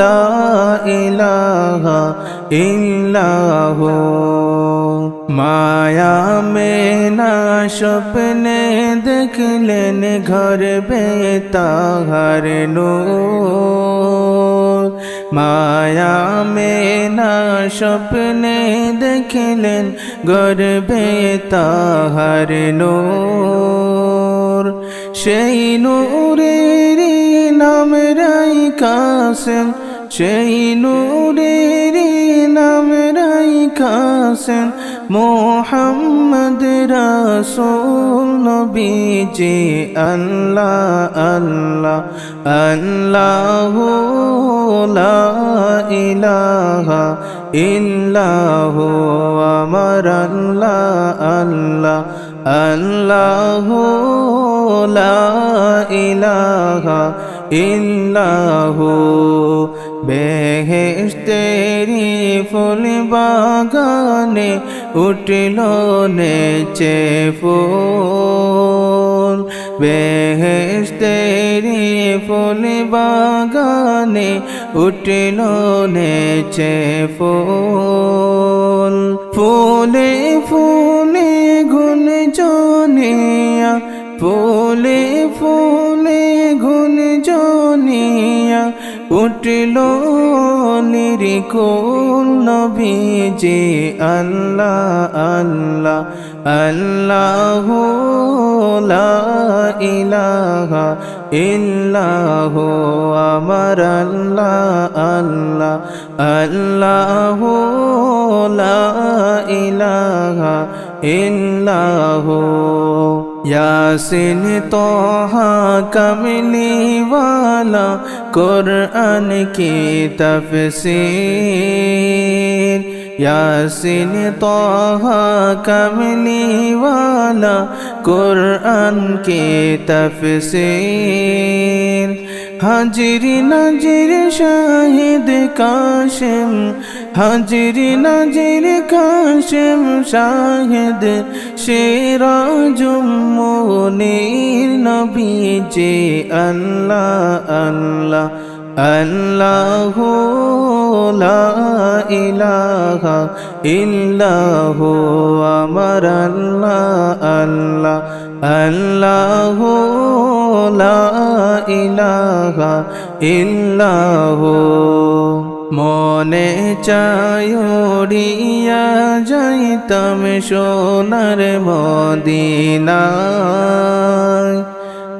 লা ইলাহা ইল্লাহ। মায়া মেনা স্বপ্নে দেখলেন ঘর বেতাহার নূর। মায়া মেনা স্বপ্নে দেখলেন গর্বে তাহার নূর। সেই নূরের নাম রাই কাসেম সেই নূরের নাম রাই কাসেম মোহাম্মদ রাসূল নবীজি আল্লাহ আল্লাহ আল্লাহ লা ইলাহা ইল্লাহ, আমার আল্লাহ আল্লাহ আল্লাহ ইলাহা ইল্লাহ। বেহেশতেরি ফুল বাগানে উঠল নেচে ফুল। বেহেশতেরি ফুল বাগানে উঠল নেচে ফুল। ফুলে ফুলে জনিয়া ফুলে ফুলে গুন জনিয়া উঠল নিরিকুল নবীজি আল্লাহ আল্লাহ আল্লাহ লা ইলাহা ইল্লাহ, আমার আল্লাহ আল্লাহ আল্লাহ লা ইলাহা ইল্লাহু ইয়াসিন তোহা কমলিওয়ালা কুরআন কি তফসীর। ইয়াসিন তোহা কমলিওয়ালা কুরআন কি তফসীর। হাজির নাজির শাহিদ কাশিম হাজিরি নাজির কাশেম শাহিদ সিরাজুমনির নবীজি, আল্লাহ আল্লাহ আল্লাহ লা ইলাহা ইল্লাহ, আমার আল্লাহ আল্লাহ আল্লাহ লা ইলাহা ইল্লাহ। মনে চায়ড়িয়া যাইতাম সোনার মদিনায়।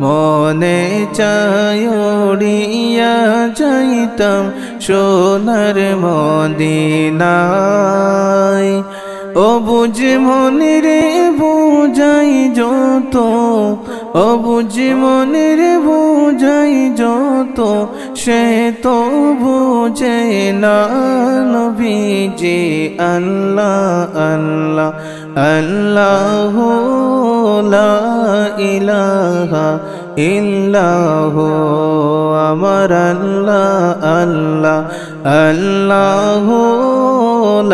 মনে চায়ড়িয়া যাইতাম সোনার মদিনায়। ও বুঝ মনের বুঝাই যত, ও বুঝ মনের বুঝাই যত সে তো বুঝে না নবীজি আল্লাহ আল্লাহ আল্লাহ লা ইলাহা ইল্লাহ, আমার আল্লাহ আল্লাহ আল্লাহ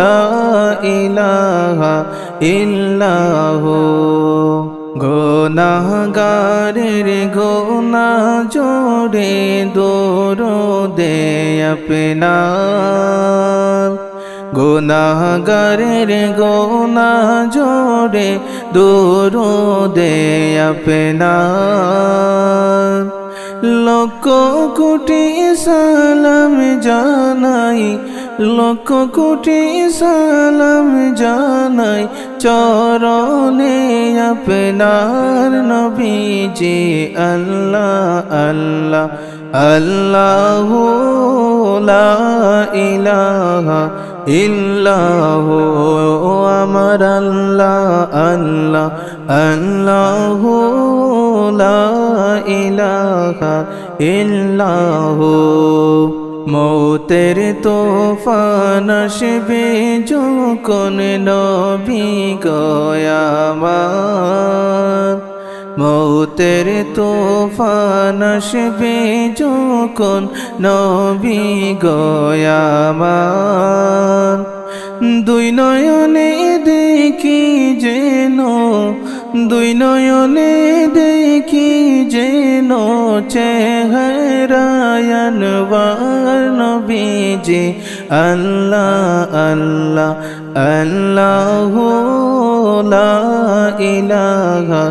লা ইলাহা ইল্লাহ। গোনাগারের গোনা জোড়ে দোরো দে আপনার। গোনাগারের গোনা জোড়ে দোরো দে আপনার কোটি সালাম জানাই, লক্ষ কোটি সালাম জানাই চরণে আপনার নবীজি আল্লাহ আল্লাহ আল্লাহ ইলাহা ইল্লাহ আমার আল্লাহ আল্লাহ আল্লাহ ইলাহা ইল্লাহ। মৌতের তোফান আসবে যখন নবী গয়ামার। মৌতের তোফান আসবে যখন নবী গয়ামার। দুই নয়নে দেখি যেন দুই নয়নে দেখি যেন চেহারায়নবার নবীজি। আল্লাহ আল্লাহ আল্লাহ লা ইলাহা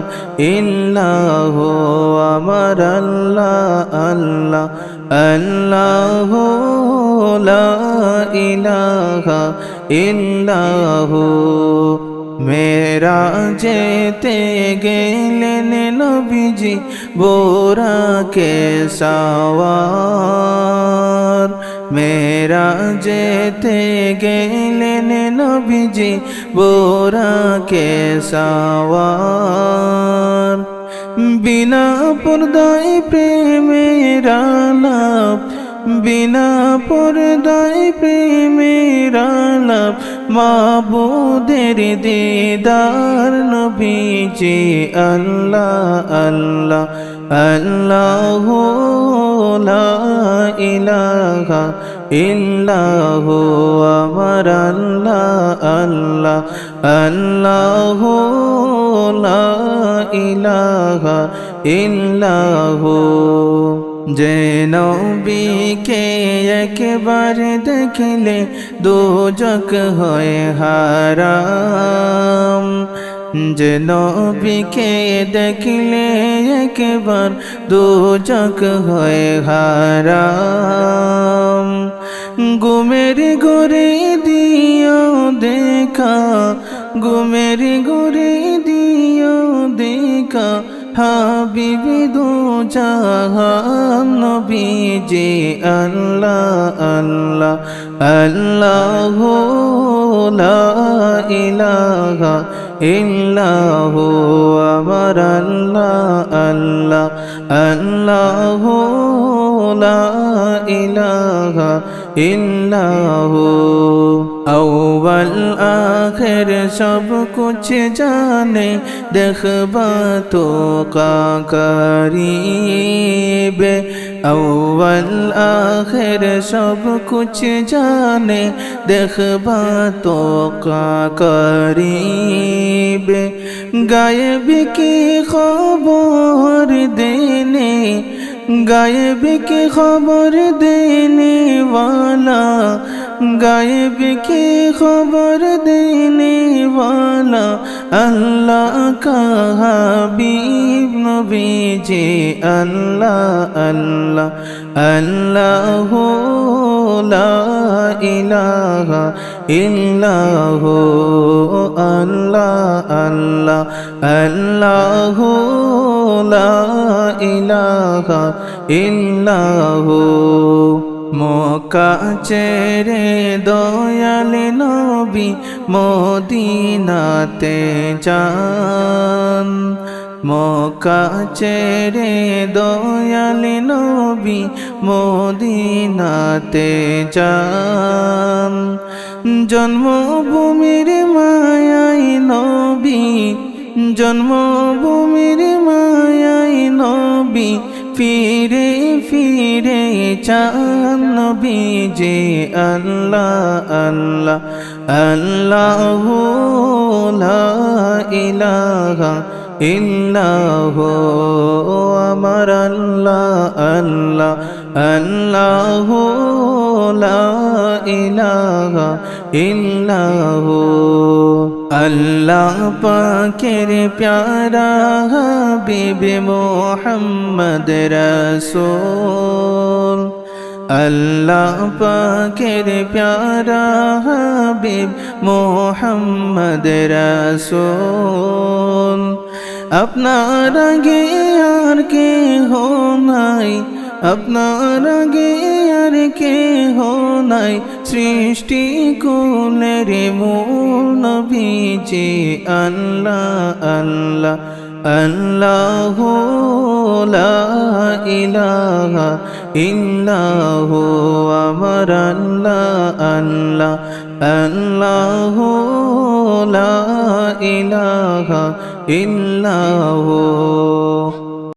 ইল্লাহ, আমার আল্লাহ আল্লাহ আল্লাহ লা ইলাহা ইল্লাহ। মেরা যেতে গেলেন নবীজি বোরা কে সাওয়ার মেরা যেতে গেলেন নবীজি বোরা কে সাওয়ার বিনা পর্দায় প্রেমের আলাপ বিনা পর্দায় প্রেমের আলাপ মাবুদের দিদার নবীজি আল্লাহ আল্লাহ আল্লাহ ইলাহা ইল্লাহ আমার আল্লাহ আল্লাহ আল্লাহ ইলাহা ইল্লাহ। যে নবীকে একবার দেখলে দুজক হয় হারাম। যে নবীকে দেখলে একবার দুজক হয় হারাম। গুমের গরে দিও দেখা গুমের গরে দিও দেখা হাবিবি দু জাহান নবীজি, আল্লাহ আল্লাহ আল্লাহ লা ইলাহা ইল্লাহ, আমার আল্লাহ আল্লাহ আল্লাহ লা ইলাহা ইল্লাহ। আউবাল আখের সব কুছ জানে দেখব তো কাকারিবে আউবাল আখের সব কুছ জানে দেখব তো কাকারিবে গায়েব কি খবর দেনে গায়েব কি খবর দেনে ওয়ালা गायब की खबर देने वाला अल्लाह का हबीब नबी जी अल्लाह अल्लाह अल्लाह ला इलाहा इल्लाह अल्लाह अल्लाह अल्लाह ला इलाहा इल्लाह মক্কা চেরে দয়ালে নবী মদিনাতে যান। মক্কা চেরে দয়ালে নবী মদিনাতে যান। জন্মভূমির মায়াই নবী, জন্মভূমির মায়াই নবী, ফিরে ফিরে চান যে আল্লাহ আল্লাহ আল্লাহ ইলাহা ইল্লাহ আমার আল্লাহ আল্লাহ আল্লাহ ইলাহা ইল্লাহ। আল্লাহ পাকের প্যারা হাবিবে মোহাম্মদ রসুল। আল্লাহ পাকের প্যারা হাবিব মোহাম্মদ রসুল। আপনার আগে আর কে হো নাই আপনার আগে আর কে নাই। সৃষ্টি কুলের মূল নবীজি আল্লাহ আল্লাহ আল্লাহ ইলাহা ইল্লাহ, আমার আল্লাহ আল্লাহ আল্লাহ ইলাহা ইল্লাহ।